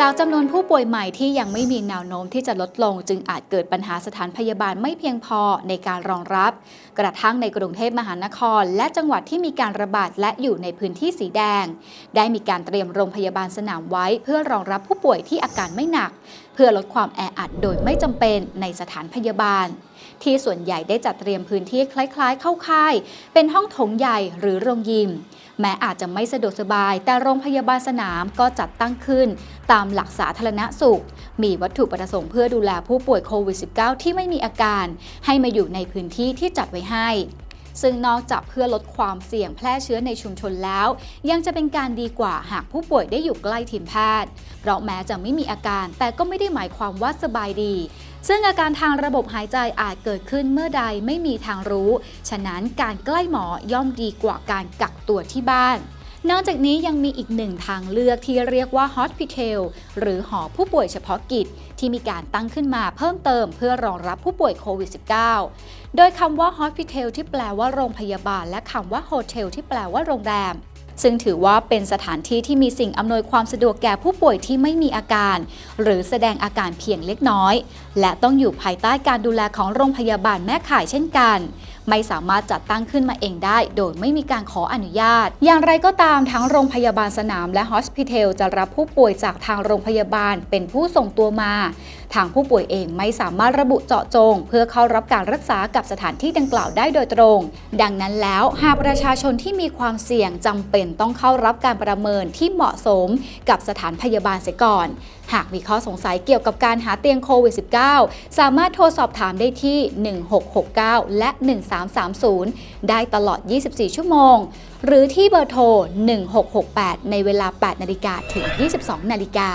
จากจำนวนผู้ป่วยใหม่ที่ยังไม่มีแนวโน้มที่จะลดลง จึงอาจเกิดปัญหาสถานพยาบาลไม่เพียงพอในการรองรับ กระทั่งในกรุงเทพมหานคร และจังหวัดที่มีการระบาดและอยู่ในพื้นที่สีแดง ได้มีการเตรียมโรงพยาบาลสนามไว้ เพื่อรองรับผู้ป่วยที่อาการไม่หนัก เพื่อลดความแออัดโดยไม่จำเป็นในสถานพยาบาล ที่ส่วนใหญ่ได้จัดเตรียมพื้นที่คล้าย ๆ เข้าค่าย เป็นห้องโถงใหญ่หรือโรงยิม แม้อาจจะไม่สะดวกสบาย แต่โรงพยาบาลสนามก็จัดตั้งขึ้น ตามหลักสาธารณสุข มีวัตถุประสงค์เพื่อดูแลผู้ป่วยโควิด -19 ที่ไม่มีอาการ ให้มาอยู่ในพื้นที่ที่จัดไว้ให้ ซึ่งนอกจากเพื่อลดความเสี่ยงแพร่เชื้อในชุมชนแล้ว ยังจะเป็นการดีกว่าหากผู้ป่วยได้อยู่ใกล้ทีมแพทย์ เพราะแม้จะไม่มีอาการ แต่ก็ไม่ได้หมายความว่าสบายดี ซึ่งอาการทางระบบหายใจอาจเกิดขึ้นเมื่อใดไม่มีทางรู้ ฉะนั้นการใกล้หมอย่อมดีกว่าการกักตัวที่บ้าน นอกจากนี้ยังมีอีกหนึ่งทางเลือกที่เรียกว่า Hospital หรือหอผู้ป่วยเฉพาะกิจ ที่มีการตั้งขึ้นมาเพิ่มเติมเพื่อรองรับผู้ป่วยโควิด -19 โดยคำว่า Hospital ที่แปลว่าโรงพยาบาล และคำว่า Hotel ที่แปลว่าโรงแรม ซึ่งถือว่าเป็นสถานที่ที่มีสิ่งอำนวยความสะดวกแก่ผู้ป่วยที่ไม่มีอาการ หรือแสดงอาการเพียงเล็กน้อย และต้องอยู่ภายใต้การดูแลของโรงพยาบาลแม่ข่ายเช่นกัน ไม่สามารถจัดตั้งขึ้นมาเองได้ โดยไม่มีการขออนุญาต อย่างไรก็ตามทั้งโรงพยาบาลสนามและฮอสพิเทลจะรับผู้ป่วยจากทางโรงพยาบาลเป็นผู้ส่งตัวมา ทางผู้ป่วยเองไม่สามารถระบุเจาะจง เพื่อเข้ารับการรักษากับสถานที่ดังกล่าวได้โดยตรง ดังนั้นแล้วหากประชาชนที่มีความเสี่ยงจำเป็นเป็นต้องเข้ารับการประเมินที่เหมาะสมกับสถานพยาบาลเสียก่อน หากมีข้อสงสัยเกี่ยวกับการหาเตียงโควิด -19 สามารถโทรสอบถามได้ที่ 1669 และ 1330 ได้ตลอด 24 ชั่วโมง หรือที่เบอร์โทร 1668 ในเวลา 8 นาฬิกาถึง 22 นาฬิกา